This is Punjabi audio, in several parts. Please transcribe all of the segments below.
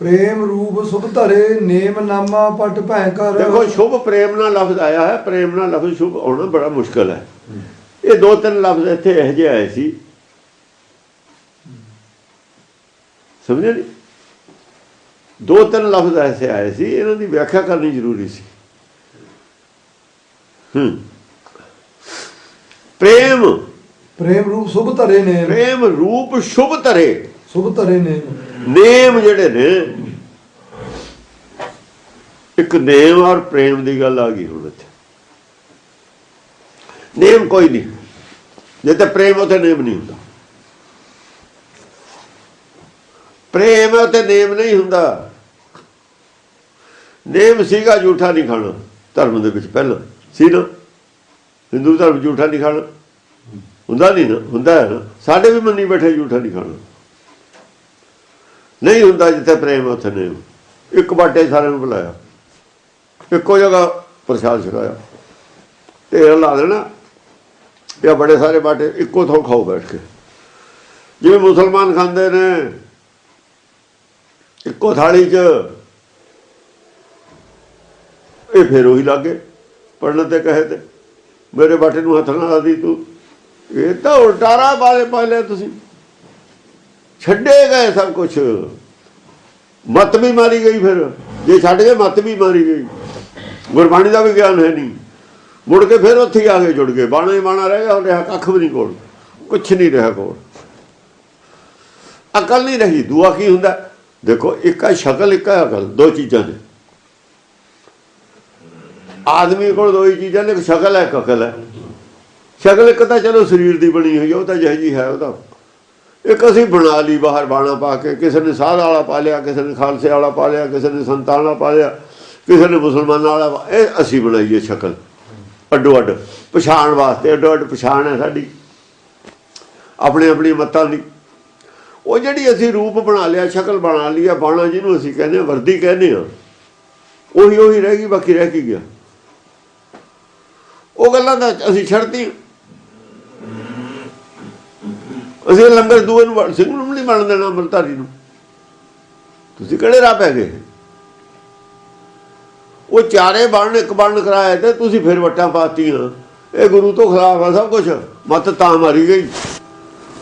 ਪ੍ਰੇਮ ਰੂਪ ਸੁਭ ਧਰੇ ਨੇਮ ਨਾਮਾ ਪਟ ਭੈ ਕਰ। ਦੇਖੋ ਸ਼ੁਭ ਪ੍ਰੇਮ ਨਾਲ ਲਫ਼ਜ਼ ਆਇਆ ਹੈ ਪ੍ਰੇਮ ਨਾਲ ਲਫ਼ਜ਼ ਸ਼ੁਭ ਆਉਣਾ ਬੜਾ ਮੁਸ਼ਕਲ ਹੈ। ਇਹ ਦੋ ਤਿੰਨ ਲਫ਼ਜ਼ ਇੱਥੇ ਇਹੋ ਜਿਹੇ ਆਏ ਸੀ। ਸਮਝੇ ਨਹੀਂ? ਦੋ ਤਿੰਨ ਲਫ਼ਜ਼ ਐਸੇ ਆਏ ਸੀ ਇਹਨਾਂ ਦੀ ਵਿਆਖਿਆ ਕਰਨੀ ਜ਼ਰੂਰੀ ਸੀ। ਹੂੰ। ਪ੍ਰੇਮ। ਪ੍ਰੇਮ ਰੂਪ ਸੁਭ ਧਰੇ ਨੇਮ। ਪ੍ਰੇਮ ਰੂਪ ਸ਼ੁਭ ਧਰੇ। ਸੁਭ ਧਰੇ ਨੇਮ। ਨੇਮ ਜਿਹੜੇ ਨੇ, ਇੱਕ ਨੇਮ ਔਰ ਪ੍ਰੇਮ ਦੀ ਗੱਲ ਆ ਗਈ ਹੁਣ ਇੱਥੇ। ਨੇਮ ਕੋਈ ਨਹੀਂ। ਜੇ ਤੇ ਪ੍ਰੇਮ ਉਥੇ ਨੇਮ ਨਹੀਂ ਹੁੰਦਾ। ਪ੍ਰੇਮ ਹੈ ਨੇਮ ਨਹੀਂ ਹੁੰਦਾ। ਨੇਮ ਸੀਗਾ, ਝੂਠਾ ਨਹੀਂ ਖਾਣਾ। ਧਰਮ ਦੇ ਵਿੱਚ ਪਹਿਲਾਂ ਸੀ ਨਾ। ਹਿੰਦੂ ਧਰਮ ਝੂਠਾ ਨਹੀਂ ਖਾਣਾ। ਹੁੰਦਾ ਨਹੀਂ ਨਾ। ਹੁੰਦਾ ਨਾ। ਸਾਡੇ ਵੀ ਮੰਨੀ ਬੈਠੇ ਝੂਠਾ ਨਹੀਂ ਖਾਣਾ। ਨਹੀਂ ਹੁੰਦਾ ਜਿੱਥੇ ਪ੍ਰੇਮ ਉੱਥੇ ਨੇਮ ਇੱਕ ਬਾਟੇ ਸਾਰਿਆਂ ਨੂੰ ਬੁਲਾਇਆ। ਇੱਕੋ ਜਗ੍ਹਾ ਪ੍ਰਸ਼ਾਦ ਛਕਾਇਆ। ਢੇਰ ਲਾ ਦੇਣਾ। ਇਹ ਬੜੇ ਸਾਰੇ ਬਾਟੇ ਇੱਕੋ ਥਾਂ ਖਾਓ ਬੈਠ ਕੇ। ਜਿਵੇਂ ਮੁਸਲਮਾਨ ਖਾਂਦੇ ਨੇ, ਇੱਕੋ ਥਾਲੀ 'ਚ। ਇਹ ਫੇਰ ਉਹੀ ਲੱਗੇ ਪੜਨ ਤੇ ਕਹੇ ਤੇ। ਮੇਰੇ ਬਾਟੇ ਨੂੰ ਹੱਥ ਨਾਲ ਆਦੀ ਤੂੰ। ਇਹ ਤਾਂ ਉਲਟਾਰਾ ਵਾਲੇ ਪਾਲੇ ਤੁਸੀਂ। ਛੱਡੇ ਗਏ ਸਭ ਕੁਝ ਮਤ ਵੀ ਮਾਰੀ ਗਈ ਫਿਰ। ਜੇ ਛੱਡ ਗਏ, ਮਤ ਵੀ ਮਾਰੀ ਗਈ। ਗੁਰਬਾਣੀ ਦਾ ਵੀ ਗਿਆਨ ਹੈ ਨਹੀਂ। ਮੁੜ ਕੇ ਫਿਰ ਉੱਥੇ ਹੀ ਆ ਕੇ ਜੁੜ ਗਏ। ਬਾਣਾ ਹੀ ਬਾਣਾ ਰਹਿ ਗਿਆ ਉਹ ਰਿਹਾ ਕੱਖ ਵੀ ਨਹੀਂ ਕੋਲ। ਕੁਛ ਨਹੀਂ ਰਿਹਾ ਕੋਲ। ਅਕਲ ਨਹੀਂ ਰਹੀ। ਦੂਆ ਕੀ ਹੁੰਦਾ? ਦੇਖੋ, ਇੱਕ ਹੈ ਸ਼ਕਲ, ਇੱਕ ਹੈ ਅਕਲ। ਦੋ ਚੀਜ਼ਾਂ ਨੇ। ਆਦਮੀ ਕੋਲ ਦੋ ਹੀ ਚੀਜ਼ਾਂ ਨੇ। ਇੱਕ ਸ਼ਕਲ ਹੈ, ਇੱਕ ਅਕਲ ਹੈ। ਸ਼ਕਲ ਇੱਕ ਤਾਂ ਚਲੋ ਸਰੀਰ ਦੀ ਬਣੀ ਹੋਈ ਹੈ, ਉਹ ਤਾਂ ਜਿਹੀ ਹੈ ਉਹਦਾ ਇੱਕ ਅਸੀਂ ਬਣਾ ਲਈ ਬਾਹਰ ਬਾਣਾ ਪਾ ਕੇ ਕਿਸੇ ਨੇ ਸਾਧ ਵਾਲਾ ਪਾ ਲਿਆ ਕਿਸੇ ਨੇ ਖਾਲਸੇ ਵਾਲਾ ਪਾ ਲਿਆ ਕਿਸੇ ਨੇ ਸੰਤਾਂ ਵਾਲਾ ਪਾ ਲਿਆ ਕਿਸੇ ਨੇ ਮੁਸਲਮਾਨਾਂ ਵਾਲਾ ਪਾ- ਇਹ ਅਸੀਂ ਬਣਾਈਏ ਸ਼ਕਲ। ਅੱਡੋ ਅੱਡ ਪਛਾਣ ਵਾਸਤੇ ਅੱਡੋ ਅੱਡ ਪਛਾਣ ਹੈ ਸਾਡੀ। ਆਪਣੇ ਆਪਣੀ ਮਤਾਂ ਦੀ। ਉਹ ਜਿਹੜੀ ਅਸੀਂ ਰੂਪ ਬਣਾ ਲਿਆ ਸ਼ਕਲ ਬਣਾ ਲਈ ਆ ਬਾਣਾ ਜਿਹਨੂੰ ਅਸੀਂ ਕਹਿੰਦੇ ਹਾਂ, ਵਰਦੀ ਕਹਿੰਦੇ ਆ ਉਹੀ ਉਹੀ ਰਹਿ ਗਈ ਬਾਕੀ ਰਹਿ ਕੀ ਗਿਆ। ਉਹ ਗੱਲਾਂ ਦਾ ਅਸੀਂ ਛੱਡਤੀ ਅਸੀਂ ਲੰਗਰ ਦੂਏ ਨੂੰ ਸਿੰਘ ਨੂੰ ਨਹੀਂ ਬਣ ਦੇਣਾ ਅੰਮ੍ਰਿਤਧਾਰੀ ਨੂੰ। ਤੁਸੀਂ ਕਿਹੜੇ ਰਾਹ ਪੈ ਗਏ? ਉਹ ਚਾਰੇ ਬਣ ਇੱਕ ਬਣ ਕਰਾਇਆ ਤੇ ਤੁਸੀਂ ਫਿਰ ਵਟਾਂ ਪਾਤੀਆਂ। ਇਹ ਗੁਰੂ ਤੋਂ ਖਿਲਾਫ ਆ ਸਭ ਕੁਝ ਮਤ ਤਾਂ ਮਾਰੀ ਗਈ।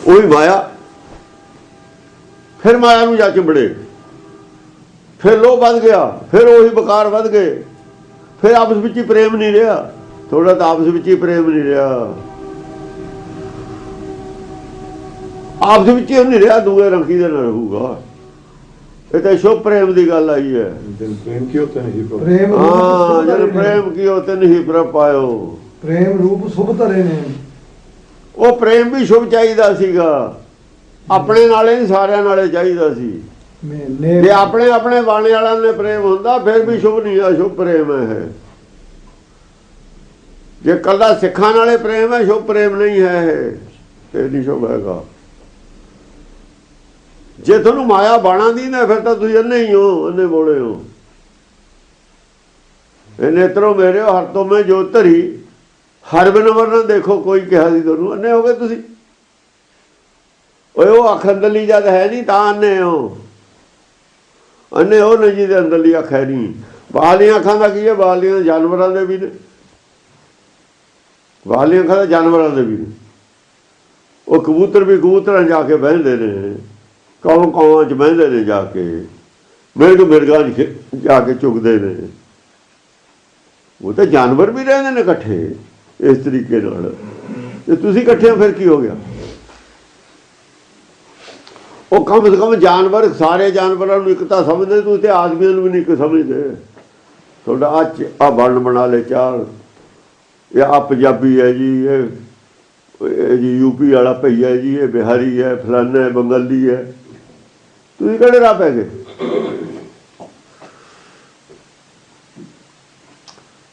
ਉਹੀ ਮਾਇਆ। ਫਿਰ ਮਾਇਆ ਨੂੰ ਜਾ ਚਿੰਬੜੇ। ਫਿਰ ਲੋਭ ਵੱਧ ਗਿਆ। ਫਿਰ ਉਹੀ ਬਕਾਰ ਵੱਧ ਗਏ। ਫਿਰ ਆਪਸ ਵਿੱਚ ਹੀ ਪ੍ਰੇਮ ਨਹੀਂ ਰਿਹਾ। ਥੋੜਾ ਤਾਂ ਆਪਸ ਵਿੱਚ ਹੀ ਪ੍ਰੇਮ ਨਹੀਂ ਰਿਹਾ। ਆਪਸ ਵਿੱਚ ਹੀ ਨਹੀਂ ਰਿਹਾ ਦੂਏ ਰੰਗੀ ਦੇ ਨਾਲ ਰਹੂਗਾ ਇਹ ਤਾਂ ਸ਼ੁਭ ਪ੍ਰੇਮ ਦੀ ਗੱਲ ਆਈ ਹੈ। ਦਿਲ ਪ੍ਰੇਮ ਕਿਉਂ ਤਾਂ ਨਹੀਂ ਪ੍ਰੇਮ ਹਾਂ ਜਦ। ਪ੍ਰੇਮ ਕੀਓ ਤੇ ਨਹੀਂ ਪ੍ਰਭ ਪਾਇਓ। ਪ੍ਰੇਮ ਰੂਪ ਸੁਭ ਧਰੇ ਨੇਮ ਉਹ ਪ੍ਰੇਮ ਵੀ ਸ਼ੁਭ ਚਾਹੀਦਾ ਸੀਗਾ। ਆਪਣੇ ਨਾਲੇ ਨਹੀਂ ਸਾਰਿਆਂ ਨਾਲੇ ਚਾਹੀਦਾ ਸੀ। ਜੇ ਆਪਣੇ ਆਪਣੇ ਬਾਣੇ ਵਾਲਿਆਂ ਨੇ ਪ੍ਰੇਮ ਹੁੰਦਾ ਫਿਰ ਵੀ ਸ਼ੁਭ ਨਹੀਂ ਆ ਸ਼ੁਭ ਪ੍ਰੇਮ ਹੈ। ਜੇ ਕੱਲਾ ਸਿੱਖਾਂ ਨਾਲੇ ਪ੍ਰੇਮ ਹੈ ਸ਼ੁਭ ਪ੍ਰੇਮ ਨਹੀਂ ਹੈ ਇਹ। ਇਹ ਨਹੀਂ ਸ਼ੁਭ ਹੈਗਾ। ਜੇ ਤੁਹਾਨੂੰ ਮਾਇਆ ਬਾਣਾ ਦੀ ਨਾ, ਫਿਰ ਤਾਂ ਤੁਸੀਂ ਅੰਨੇ ਹੀ ਹੋ ਅੰਨੇ ਬੋਲੇ ਹੋ। ਇਹ ਨੇਤਰੋ ਮੇਰੇ ਹਰ ਤੋਂ ਮੈਂ ਜੋ ਧਰੀ, ਹਰ ਬਿਨ ਵਰਨ ਦੇਖੋ, ਕੋਈ ਕਿਹਾ ਸੀ ਤੁਹਾਨੂੰ ਅੰਨੇ ਹੋ ਗਏ ਤੁਸੀਂ। ਓਏ, ਉਹ ਅੱਖ ਅੰਦਰਲੀ ਜਦ ਹੈ ਨਹੀਂ, ਤਾਂ ਅੰਨੇ ਹੋ। ਅੰਨੇ ਹੋ ਨਹੀਂ ਜਿਹਦੇ ਅੰਦਰਲੀ ਅੱਖ ਹੈ ਨਹੀਂ। ਬਾਹਲੀਆਂ ਅੱਖਾਂ ਦਾ ਕੀ ਹੈ? ਬਾਹਲੀਆਂ ਜਾਨਵਰਾਂ ਦੇ ਵੀ ਨੇ। ਬਾਹਲੀਆਂ ਅੱਖਾਂ ਤਾਂ ਜਾਨਵਰਾਂ ਦੇ ਵੀ ਨੇ। ਉਹ ਕਬੂਤਰ ਵੀ ਕਬੂਤਰਾਂ ਜਾ ਕੇ ਬਹਿੰਦੇ ਨੇ। ਕੌਂ ਕੌਂ ਚ ਬਹਿੰਦੇ ਨੇ ਜਾ ਕੇ। ਮਿਰਗ ਮਿਰਗਾਂ 'ਚ ਜਾ ਕੇ ਚੁਗਦੇ ਨੇ। ਉਹ ਤਾਂ ਜਾਨਵਰ ਵੀ ਰਹਿੰਦੇ ਨੇ ਇਕੱਠੇ, ਇਸ ਤਰੀਕੇ ਨਾਲ। ਤੇ ਤੁਸੀਂ ਇਕੱਠੇ ਹੋ, ਫਿਰ ਕੀ ਹੋ ਗਿਆ? ਉਹ ਕਮ ਸੇ ਕਮ ਜਾਨਵਰ, ਸਾਰੇ ਜਾਨਵਰਾਂ ਨੂੰ ਇੱਕ ਤਾਂ ਸਮਝਦੇ, ਤੂੰ ਤੇ ਆਦਮੀਆਂ ਨੂੰ ਵੀ ਨਹੀਂ ਇੱਕ ਸਮਝਦੇ। ਤੁਹਾਡਾ ਆ ਆ ਬਣ ਬਣਾ ਲੈ ਚਾਰ। ਇਹ ਆ ਪੰਜਾਬੀ ਹੈ ਜੀ, ਇਹ ਇਹ ਜੀ ਯੂਪੀ ਵਾਲਾ ਭਈਆ ਹੈ ਜੀ, ਇਹ ਬਿਹਾਰੀ ਹੈ, ਫਲਾਨਾ ਹੈ, ਬੰਗਾਲੀ ਹੈ। ਤੁਸੀਂ ਕਿਹੜੇ ਰਾਹ ਪੈ ਗਏ?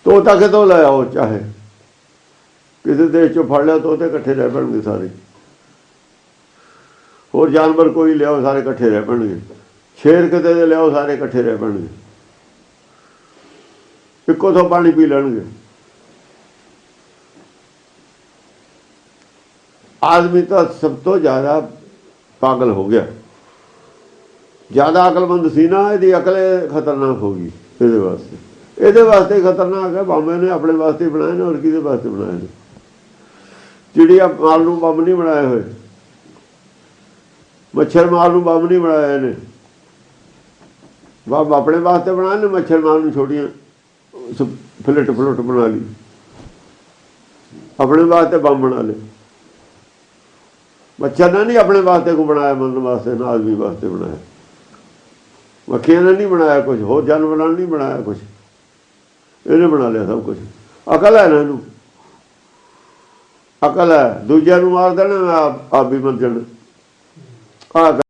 ਤੋਤਾ ਕਿਤੋਂ ਲੈ ਆਓ ਚਾਹੇ? ਕਿਸੇ ਦੇਸ਼ ਚੋਂ ਫੜ ਲਿਆ, ਤੋਤੇ ਇਕੱਠੇ ਰਹਿ ਪੈਣਗੇ ਸਾਰੇ। ਹੋਰ ਜਾਨਵਰ ਕੋਈ ਲਿਆਓ, ਸਾਰੇ ਇਕੱਠੇ ਰਹਿ ਪੈਣਗੇ। ਸ਼ੇਰ ਕਿਤੇ ਦੇ ਲਿਆਓ, ਸਾਰੇ ਇਕੱਠੇ ਰਹਿ ਪੈਣਗੇ। ਇੱਕੋ ਤੋਂ ਪਾਣੀ ਪੀ ਲੈਣਗੇ। ਆਦਮੀ ਤਾਂ ਸਭ ਤੋਂ ਜ਼ਿਆਦਾ ਪਾਗਲ ਹੋ ਗਿਆ। ਜ਼ਿਆਦਾ ਅਕਲਮੰਦ ਸੀ ਨਾ, ਇਹਦੀ ਅਕਲ ਇਹ ਖਤਰਨਾਕ ਹੋ ਗਈ ਇਹਦੇ ਵਾਸਤੇ। ਇਹਦੇ ਵਾਸਤੇ ਖਤਰਨਾਕ ਹੈ ਬੰਬ ਨੇ ਆਪਣੇ ਵਾਸਤੇ ਬਣਾਏ ਨੇ, ਹੋਰ ਕਿਹਦੇ ਵਾਸਤੇ ਬਣਾਏ ਨੇ। ਚਿੜੀਆ ਮਾਲ ਨੂੰ ਬੰਬ ਨਹੀਂ ਬਣਾਏ ਹੋਏ, ਮੱਛਰ ਮਾਰ ਨੂੰ ਬੰਬ ਨਹੀਂ ਬਣਾਏ ਨੇ ਬੰਬ ਆਪਣੇ ਵਾਸਤੇ ਬਣਾਏ ਨੇ, ਮੱਛਰ ਮਾਰ ਨੂੰ ਛੋਟੀਆਂ ਫਲਟ ਫਲਟ ਬਣਾ ਲਈ। ਆਪਣੇ ਵਾਸਤੇ ਬੰਬ ਬਣਾ ਲਏ। ਮੱਛਰ ਨੇ ਨਹੀਂ ਆਪਣੇ ਵਾਸਤੇ ਕੋ ਬਣਾਇਆ ਮਨ ਵਾਸਤੇ, ਨਾ ਆਦਮੀ ਵਾਸਤੇ ਬਣਾਇਆ। ਮੱਖੀਆਂ ਨੇ ਨਹੀਂ ਬਣਾਇਆ ਕੁਝ ਹੋਰ ਜਾਨਵਰਾਂ ਨੇ ਨਹੀਂ ਬਣਾਇਆ ਕੁਝ ਇਹਨੇ ਬਣਾ ਲਿਆ ਸਭ ਕੁਝ ਅਕਲ ਹੈ ਨਾ ਇਹਨੂੰ। ਅਕਲ ਹੈ। ਦੂਜਿਆਂ ਨੂੰ ਮਾਰ ਦੇਣਾ, ਆਪ ਆਪ ਵੀ ਮਰ ਜਾਣਾ। ਆ